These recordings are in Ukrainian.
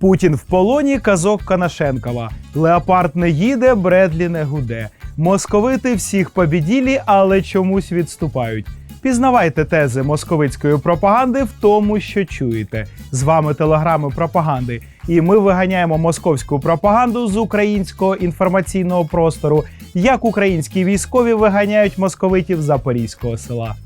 Путін в полоні казок Канашенкова. Леопард не їде, Бредлі не гуде. Московити всіх побіділі, але чомусь відступають. Пізнавайте тези московицької пропаганди в тому, що чуєте. З вами телеграми пропаганди, і ми виганяємо московську пропаганду з українського інформаційного простору, як українські військові виганяють московитів з запорізького села.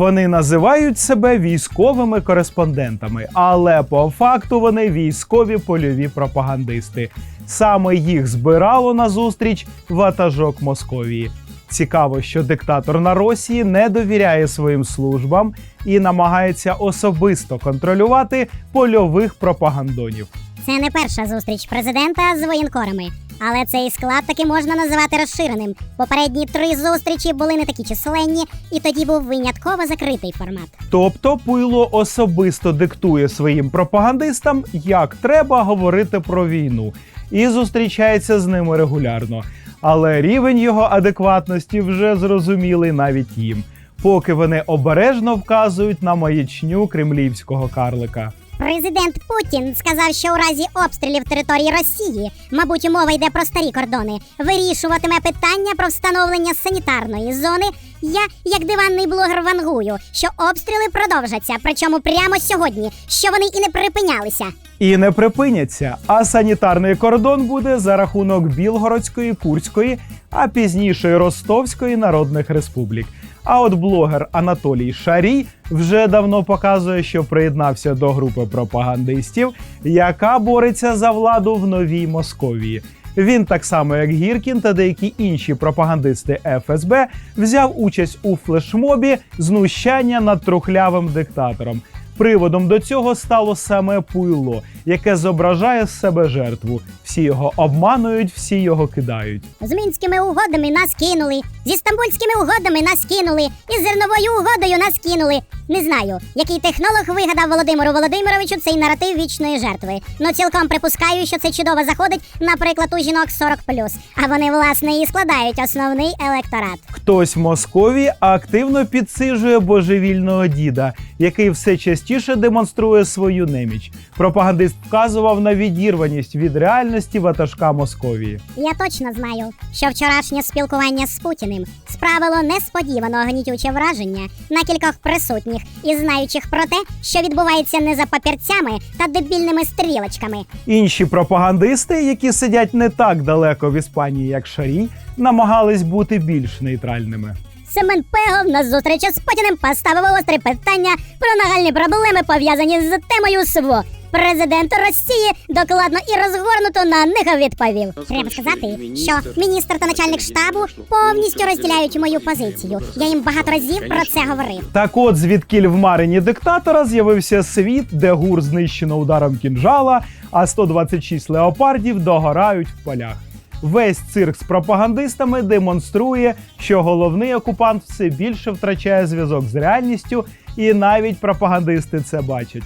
Вони називають себе військовими кореспондентами, але по факту вони військові польові пропагандисти. Саме їх збирало на зустріч ватажок Московії. Цікаво, що диктатор на Росії не довіряє своїм службам і намагається особисто контролювати польових пропагандонів. Це не перша зустріч президента з воєнкорами, але цей склад таки можна називати розширеним. Попередні три зустрічі були не такі численні, і тоді був винятково закритий формат. Тобто Пуйло особисто диктує своїм пропагандистам, як треба говорити про війну, і зустрічається з ними регулярно. Але рівень його адекватності вже зрозумілий навіть їм, поки вони обережно вказують на маячню кремлівського карлика. Президент Путін сказав, що у разі обстрілів території Росії, мабуть, мова йде про старі кордони, вирішуватиме питання про встановлення санітарної зони. Я, як диванний блогер, вангую, що обстріли продовжаться, причому прямо сьогодні, що вони і не припинялися. І не припиняться. А санітарний кордон буде за рахунок Білгородської, Курської, а пізніше Ростовської народних республік. А от блогер Анатолій Шарій вже давно показує, що приєднався до групи пропагандистів, яка бореться за владу в новій Московії. Він, так само як Гіркін та деякі інші пропагандисти ФСБ, взяв участь у флешмобі знущання над трухлявим диктатором. Приводом до цього стало саме пуйло, яке зображає з себе жертву. Всі його обманують, всі його кидають. З мінськими угодами нас кинули, зі стамбульськими угодами нас кинули, і з зерновою угодою нас кинули. Не знаю, який технолог вигадав Володимиру Володимировичу цей наратив вічної жертви. Ну цілком припускаю, що це чудово заходить, наприклад, у жінок 40+. А вони, власне, і складають основний електорат. Хтось в Московії активно підсижує божевільного діда, який все частіше демонструє свою неміч. Пропагандист вказував на відірваність від реальності ватажка Московії. Я точно знаю, що вчорашнє спілкування з Путіним справило несподівано гнітюче враження на кількох присутніх і знаючих про те, що відбувається не за папірцями та дебільними стрілочками. Інші пропагандисти, які сидять не так далеко в Іспанії, як Шарій, намагались бути більш нейтральними. Семен Пегов на зустрічі з Путіним поставив острі питання про нагальні проблеми, пов'язані з темою СВО. Президент Росії докладно і розгорнуто на них відповів. Треба сказати, що міністр та начальник штабу повністю розділяють мою позицію. Я їм багато разів про це говорив. Так от, звідкіль в марині диктатора з'явився світ, де гур знищено ударом кінжала, а 126 леопардів догорають в полях. Весь цирк з пропагандистами демонструє, що головний окупант все більше втрачає зв'язок з реальністю, і навіть пропагандисти це бачать.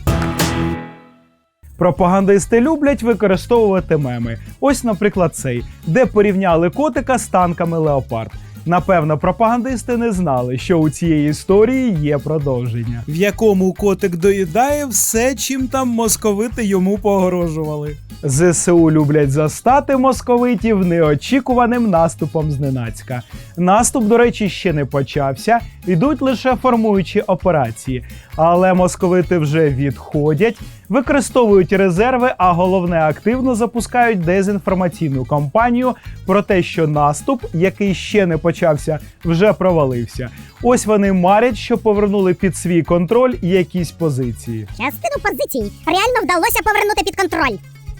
Пропагандисти люблять використовувати меми. Ось, наприклад, цей, де порівняли котика з танками леопард. Напевно, пропагандисти не знали, що у цієї історії є продовження, в якому котик доїдає все, чим там московити йому погрожували. ЗСУ люблять застати московитів неочікуваним наступом зненацька. Наступ, до речі, ще не почався, йдуть лише формуючі операції. Але московити вже відходять, використовують резерви, а головне активно запускають дезінформаційну кампанію про те, що наступ, який ще не почався, вже провалився. Ось вони марять, що повернули під свій контроль якісь позиції. Частину позицій реально вдалося повернути під контроль.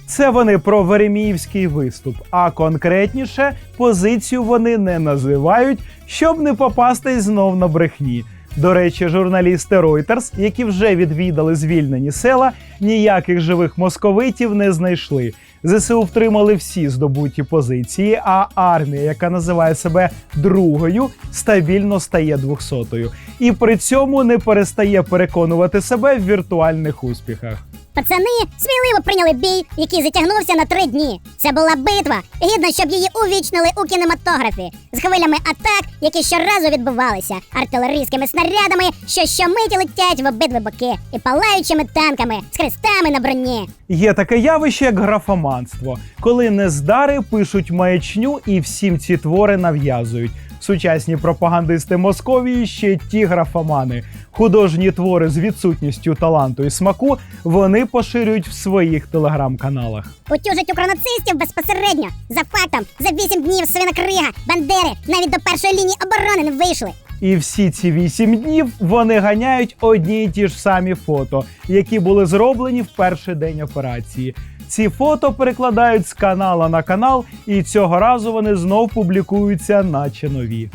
Це вони про Вереміївський виступ, а конкретніше позицію вони не називають, щоб не попасти знов на брехні. До речі, журналісти Reuters, які вже відвідали звільнені села, ніяких живих московитів не знайшли. ЗСУ втримали всі здобуті позиції, а армія, яка називає себе другою, стабільно стає двохсотою. І при цьому не перестає переконувати себе в віртуальних успіхах. Пацани сміливо прийняли бій, який затягнувся на три дні. Це була битва, гідно, щоб її увічнили у кінематографі з хвилями атак, які щоразу відбувалися, артилерійськими снарядами, що щомиті летять в обидві боки, і палаючими танками з хрестами на броні. Є таке явище, як графоманство, коли нездари пишуть маячню і всім ці твори нав'язують. Сучасні пропагандисти Московії ще ті графомани. Художні твори з відсутністю таланту і смаку вони поширюють в своїх телеграм-каналах. Утюжать укронацистів безпосередньо за фактом за вісім днів свинокрига, бандери навіть до першої лінії оборони не вийшли. І всі ці вісім днів вони ганяють одні й ті ж самі фото, які були зроблені в перший день операції. Ці фото перекладають з канала на канал, і цього разу вони знов публікуються, наче нові.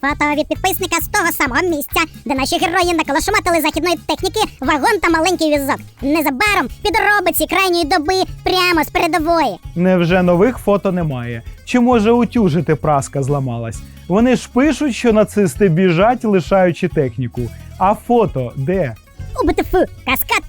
Фото від підписника з того самого місця, де наші герої наколошматили західної техніки вагон та маленький візок. Незабаром підробиці крайньої доби прямо з передової. Невже нових фото немає? Чи може утюжити праска зламалась? Вони ж пишуть, що нацисти біжать, лишаючи техніку. А фото де? У БТФ Каскад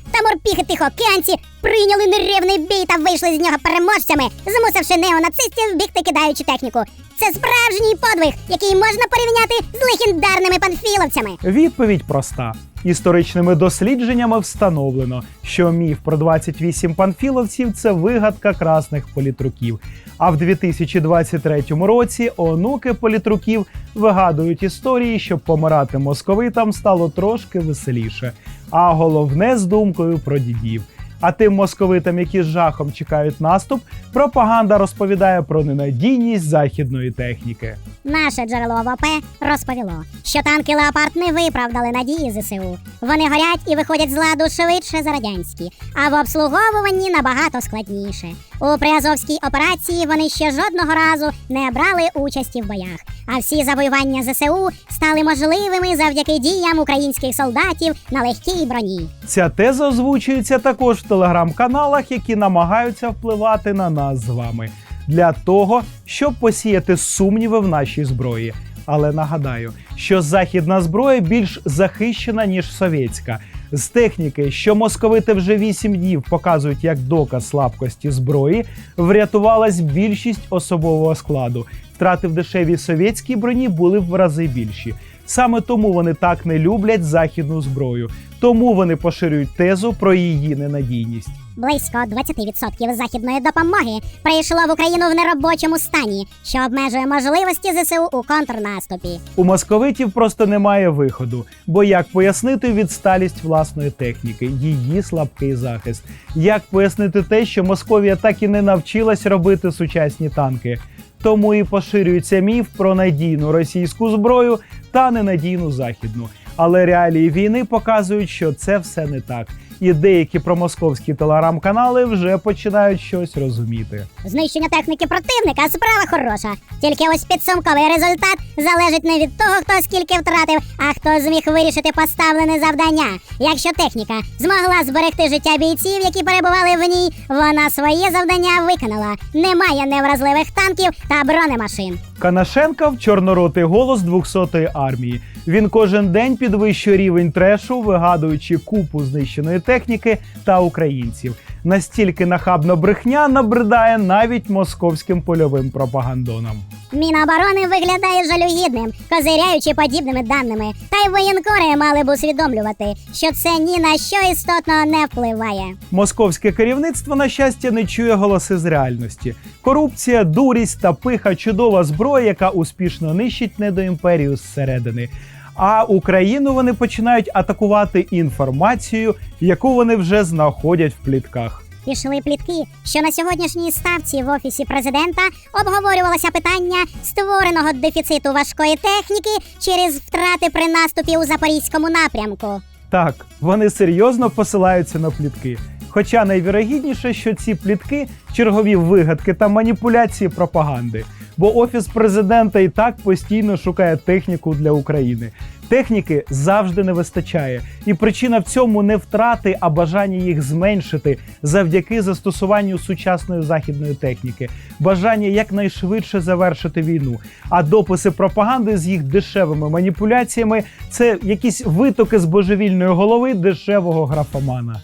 морпіхи тихоокеанці прийняли нерівний бій та вийшли з нього переможцями, змусивши неонацистів бігти, кидаючи техніку. Це справжній подвиг, який можна порівняти з легендарними панфіловцями. Відповідь проста. Історичними дослідженнями встановлено, що міф про 28 панфіловців це вигадка красних політруків. А в 2023 році онуки політруків вигадують історії, щоб помирати московитам стало трошки веселіше. А головне з думкою про дідів. А тим московитам, які з жахом чекають наступ, пропаганда розповідає про ненадійність західної техніки. Наше джерело в розповіло, що танки Леопард не виправдали надії ЗСУ. Вони горять і виходять з ладу швидше за радянські, а в обслуговуванні набагато складніше. У приазовській операції вони ще жодного разу не брали участі в боях. А всі завоювання ЗСУ стали можливими завдяки діям українських солдатів на легкій броні. Ця теза озвучується також в телеграм-каналах, які намагаються впливати на нас з вами для того, щоб посіяти сумніви в нашій зброї. Але нагадаю, що західна зброя більш захищена ніж совєтська. З техніки, що московити вже 8 днів показують як доказ слабкості зброї, врятувалась більшість особового складу. Втрати в дешевій совєтській броні були в рази більші. Саме тому вони так не люблять західну зброю. Тому вони поширюють тезу про її ненадійність. Близько 20% західної допомоги прийшло в Україну в неробочому стані, що обмежує можливості ЗСУ у контрнаступі. У московитів просто немає виходу, бо як пояснити відсталість власної техніки, її слабкий захист? Як пояснити те, що Московія так і не навчилась робити сучасні танки? Тому і поширюється міф про надійну російську зброю та ненадійну західну. Але реалії війни показують, що це все не так. І деякі промосковські телеграм-канали вже починають щось розуміти. Знищення техніки противника справа хороша. Тільки ось підсумковий результат залежить не від того, хто скільки втратив, а хто зміг вирішити поставлене завдання. Якщо техніка змогла зберегти життя бійців, які перебували в ній, вона своє завдання виконала. Немає невразливих танків та бронемашин. Канашенка в чорноротий голос 200-ї армії. Він кожен день підвищує рівень трешу, вигадуючи купу знищеної техніки та українців. Настільки нахабна брехня набридає навіть московським польовим пропагандонам. Міноборони виглядає жалюгідним, козиряючи подібними даними. Та й воєнкори мали б усвідомлювати, що це ні на що істотно не впливає. Московське керівництво, на щастя, не чує голоси з реальності. Корупція, дурість та пиха чудова зброя, яка успішно нищить недоімперію зсередини. А Україну вони починають атакувати інформацією, яку вони вже знаходять в плітках. Пішли плітки, що на сьогоднішній ставці в офісі президента обговорювалося питання створеного дефіциту важкої техніки через втрати при наступі у запорізькому напрямку. Так, вони серйозно посилаються на плітки. Хоча найвірогідніше, що ці плітки чергові вигадки та маніпуляції пропаганди. Бо офіс президента і так постійно шукає техніку для України. Техніки завжди не вистачає, і причина в цьому не втрати, а бажання їх зменшити завдяки застосуванню сучасної західної техніки, бажання якнайшвидше завершити війну. А дописи пропаганди з їх дешевими маніпуляціями це якісь витоки з божевільної голови дешевого графомана.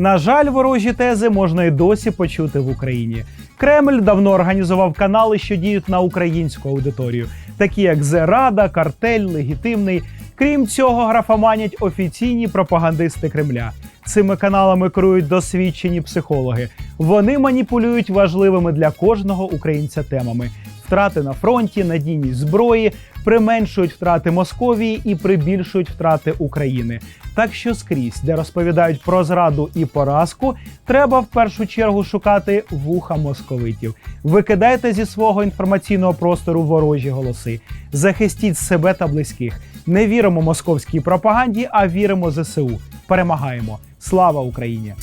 На жаль, ворожі тези можна і досі почути в Україні. Кремль давно організував канали, що діють на українську аудиторію, такі як Зерада, Картель, Легітимний. Крім цього, графоманять офіційні пропагандисти Кремля. Цими каналами керують досвідчені психологи. Вони маніпулюють важливими для кожного українця темами: втрати на фронті, надійність зброї, применшують втрати Московії і прибільшують втрати України. Так що скрізь, де розповідають про зраду і поразку, треба в першу чергу шукати вуха московитів. Викидайте зі свого інформаційного простору ворожі голоси, захистіть себе та близьких. Не віримо московській пропаганді, а віримо ЗСУ. Перемагаємо. Слава Україні!